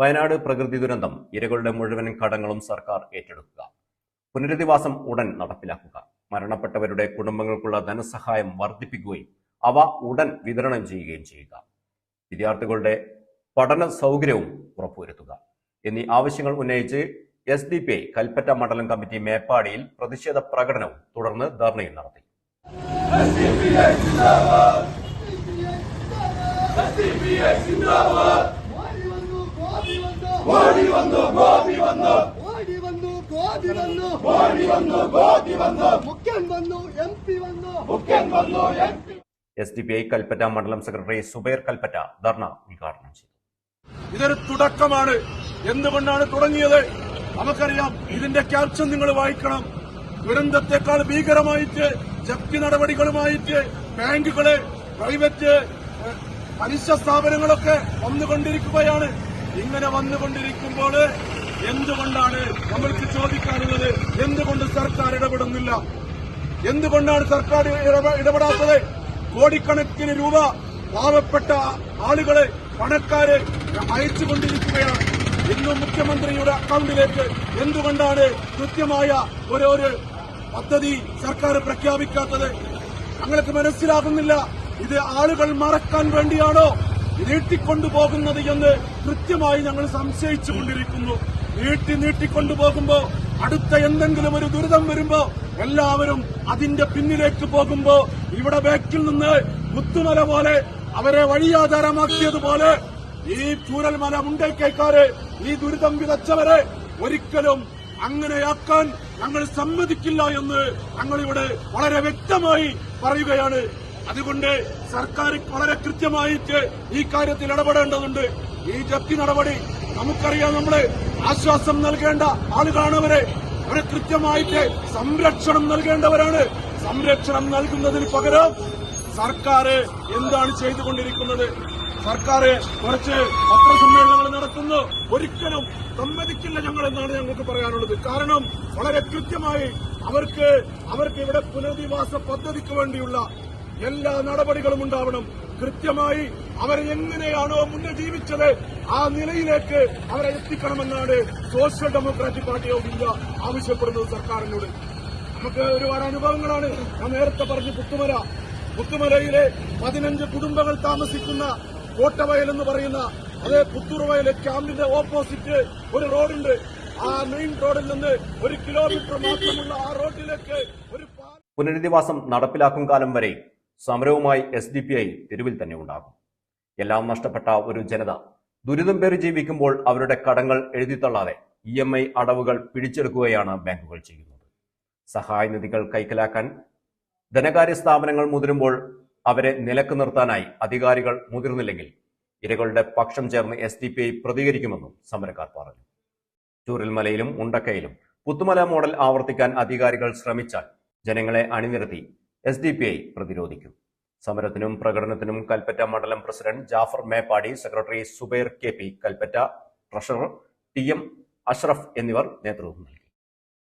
വയനാട് പ്രകൃതി ദുരന്തം ഇരകളുടെ മുഴുവൻ കടങ്ങളും സർക്കാർ ഏറ്റെടുക്കുക. പുനരധിവാസം ഉടൻ നടപ്പിലാക്കുക. മരണപ്പെട്ടവരുടെ കുടുംബങ്ങൾക്കുള്ള ധനസഹായം വർദ്ധിപ്പിക്കുകയും അവ ഉടൻ വിതരണം ചെയ്യുകയും ചെയ്യുക. വിദ്യാർത്ഥികളുടെ പഠന സൗകര്യവും ഉറപ്പുവരുത്തുക. എന്നീ ആവശ്യങ്ങൾ ഉന്നയിച്ച് S D P I Kalpetta മണ്ഡലം കമ്മിറ്റി മേപ്പാടിയിൽ പ്രതിഷേധ പ്രകടനവും തുടർന്ന് ധർണയും നടത്തി. മോടി വന്നു ഗോപി വന്നു. ഓടി വന്നു ഗോപി വന്നു. ഓടി വന്നു ഗോപി വന്നു. മുഖ്യൻ വന്നു എം പി വന്നു. മുഖ്യൻ വന്നു M P S D P I Kalpetta മണ്ഡലം സെക്രട്ടറി സുബൈർ കൽപ്പറ്റ ധർണ ഉദ്ഘാടനം ചെയ്തു. ഇതൊരു തുടക്കമാണ്. എന്തുകൊണ്ടാണ് തുടങ്ങിയത്? നമുക്കറിയാം. ഇതിന്റെ ക്യാപ്ഷൻ നിങ്ങൾ വായിക്കണം. ദുരന്തത്തെക്കാൾ ഭീകരമായിട്ട് ജപ്തി നടപടികളുമായിട്ട് ബാങ്കുകൾ പ്രൈവറ്റ് പലിശ സ്ഥാപനങ്ങളൊക്കെ വന്നുകൊണ്ടിരിക്കുകയാണ്. ഇങ്ങനെ വന്നുകൊണ്ടിരിക്കുമ്പോൾ എന്തുകൊണ്ടാണ് നമ്മൾക്ക് ചോദിക്കാനുള്ളത്? എന്തുകൊണ്ട് സർക്കാർ ഇടപെടുന്നില്ല? എന്തുകൊണ്ടാണ് സർക്കാർ ഇടപെ- ഇടപെടാത്തത്? കോടിക്കണക്കിന് രൂപ പാവപ്പെട്ട ആളുകളെ പണക്കാര് അയച്ചുകൊണ്ടിരിക്കുകയാണ്. ഇന്നും മുഖ്യമന്ത്രിയുടെ അക്കൗണ്ടിലേക്ക് എന്തുകൊണ്ടാണ് കൃത്യമായ ഒരു പദ്ധതി സർക്കാർ പ്രഖ്യാപിക്കാത്തത്? ഞങ്ങൾക്ക് മനസ്സിലാകുന്നില്ല. ഇത് ആളുകൾ മറക്കാൻ വേണ്ടിയാണോ? നീട്ടിക്കൊണ്ടുപോകുന്നത് എന്ന് കൃത്യമായി ഞങ്ങൾ സംശയിച്ചു കൊണ്ടിരിക്കുന്നു നീട്ടി നീട്ടിക്കൊണ്ടുപോകുമ്പോ അടുത്ത എന്തെങ്കിലും ഒരു ദുരിതം വരുമ്പോൾ എല്ലാവരും അതിന്റെ പിന്നിലേക്ക് പോകുമ്പോൾ ഇവിടെ ബാക്കിൽ നിന്ന് മുത്തുമല പോലെ അവരെ വഴിയാധാരമാക്കിയതുപോലെ ഈ ചൂരൽമല മുണ്ടേക്കേക്കാര് ഈ ദുരിതം വിതച്ചവരെ ഒരിക്കലും അങ്ങനെയാക്കാൻ ഞങ്ങൾ സമ്മതിക്കില്ല എന്ന് ഞങ്ങളിവിടെ വളരെ വ്യക്തമായി പറയുകയാണ്. അതുകൊണ്ട് സർക്കാർ വളരെ കൃത്യമായിട്ട് ഈ കാര്യത്തിൽ ഇടപെടേണ്ടതുണ്ട്. ഈ ജപ്തി നടപടി നമുക്കറിയാം നമ്മൾ ആശ്വാസം നൽകേണ്ട ആളുകളാണ് അവരെ അവരെ കൃത്യമായിട്ട് സംരക്ഷണം നൽകേണ്ടവരാണ്. സംരക്ഷണം നൽകുന്നതിന് പകരം സർക്കാർ എന്താണ് ചെയ്തുകൊണ്ടിരിക്കുന്നത്? സർക്കാർ കുറച്ച് പത്രസമ്മേളനങ്ങൾ നടത്തുന്നു. ഒരിക്കലും സമ്മതിക്കില്ല ഞങ്ങൾ എന്നാണ് ഞങ്ങൾക്ക് പറയാനുള്ളത്. കാരണം വളരെ കൃത്യമായി അവർക്ക് അവർക്ക് ഇവിടെ പുനരധിവാസ പദ്ധതിക്ക് വേണ്ടിയുള്ള എല്ലാ നടപടികളും ഉണ്ടാവണം. കൃത്യമായി അവരെ എങ്ങനെയാണോ മുന്നേ ജീവിച്ചത് ആ നിലയിലേക്ക് അവരെ എത്തിക്കണമെന്നാണ് Social Democratic Party of India ആവശ്യപ്പെടുന്നത് സർക്കാരിനോട്. നമുക്ക് ഒരുപാട് അനുഭവങ്ങളാണ്. ഞാൻ നേരത്തെ പറഞ്ഞു പുത്തുമല. പുത്തുമലയിലെ പതിനഞ്ച് കുടുംബങ്ങൾ താമസിക്കുന്ന കോട്ടവയൽ എന്ന് പറയുന്ന അതേ പുത്തൂർ വയലെ ക്യാമ്പിന്റെ ഓപ്പോസിറ്റ് ഒരു റോഡുണ്ട്. ആ മെയിൻ റോഡിൽ നിന്ന് ഒരു കിലോമീറ്റർ മാത്രമുള്ള ആ റോഡിലേക്ക് ഒരു പുനരധിവാസം നടപ്പിലാക്കും കാലം വരെ സമരവുമായി എസ് ഡി പി ഐ തെരുവിൽ തന്നെ ഉണ്ടാകും. എല്ലാം നഷ്ടപ്പെട്ട ഒരു ജനത ദുരിതം പേറി ജീവിക്കുമ്പോൾ അവരുടെ കടങ്ങൾ എഴുതിത്തള്ളാതെ ഇ എം ഐ അടവുകൾ പിടിച്ചെടുക്കുകയാണ് ബാങ്കുകൾ ചെയ്യുന്നത്. സഹായനിധികൾ കൈക്കലാക്കാൻ ധനകാര്യ സ്ഥാപനങ്ങൾ മുതിരുമ്പോൾ അവരെ നിലയ്ക്ക് നിർത്താനായി അധികാരികൾ മുതിർന്നില്ലെങ്കിൽ ഇരകളുടെ പക്ഷം ചേർന്ന് എസ് ഡി പി ഐ പ്രതികരിക്കുമെന്നും സമരക്കാർ പറഞ്ഞു. ചൂരൽമലയിലും ഉണ്ടക്കയിലും പുത്തുമല മോഡൽ ആവർത്തിക്കാൻ അധികാരികൾ ശ്രമിച്ചാൽ ജനങ്ങളെ അണിനിരത്തി എസ് ഡി പി ഐ പ്രതിരോധിക്കും. സമരത്തിനും പ്രകടനത്തിനും കൽപ്പറ്റ മണ്ഡലം president Jafar Meppadi secretary Zubair K P Kalpetta treasurer T M Ashraf എന്നിവർ നേതൃത്വം നൽകി.